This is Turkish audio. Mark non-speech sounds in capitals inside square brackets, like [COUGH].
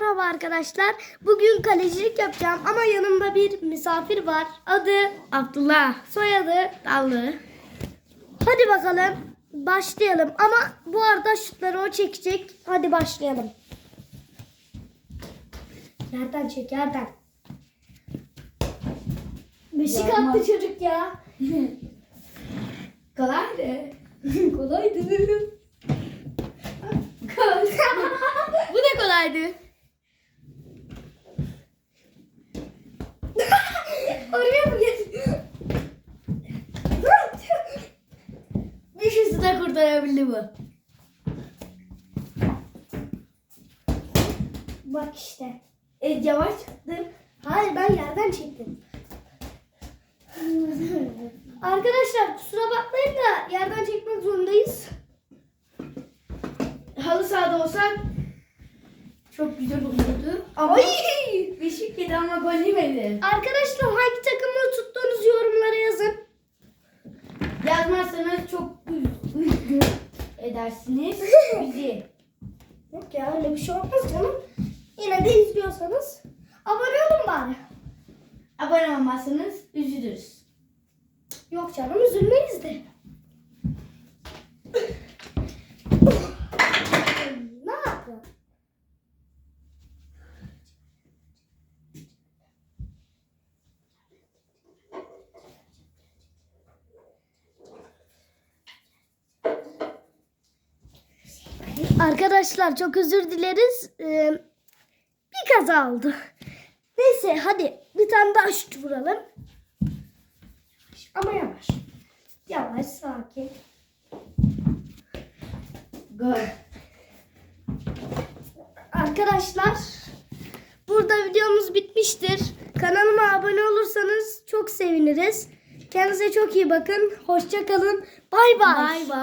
merhaba arkadaşlar. Bugün kalecilik yapacağım ama yanımda bir misafir var. Adı Abdullah. Soyadı Dallı. Hadi bakalım başlayalım. Ama bu arada şutları o çekecek. Hadi başlayalım. Yerden çek yerden. Beşik attı çocuk ya. [LAUGHS] Kolaydı. [LAUGHS] Kolaydı. [LAUGHS] Bu da kolaydı. Kurtarabildi bu. Bak işte. E, yavaş çıktı. Hayır ben yerden çektim. Arkadaşlar kusura bakmayın da yerden çekmek zorundayız. Halı sahada olsak çok güzel olurdu. Ama Ay! Beşik yedi ama gol yemedi. Arkadaşlar hangi takımı edersiniz [LAUGHS] bizi. Yok ya öyle bir şey olmaz canım. Yine de izliyorsanız abone olun bari. Abone olmazsanız üzülürüz. Yok canım üzülmeyiz de. Arkadaşlar çok özür dileriz. Ee, bir kaza oldu. Neyse hadi bir tane daha şut vuralım. Ama yavaş. Yavaş sakin. Gol. Arkadaşlar burada videomuz bitmiştir. Kanalıma abone olursanız çok seviniriz. Kendinize çok iyi bakın. Hoşça kalın. Bay bay. Bay bay.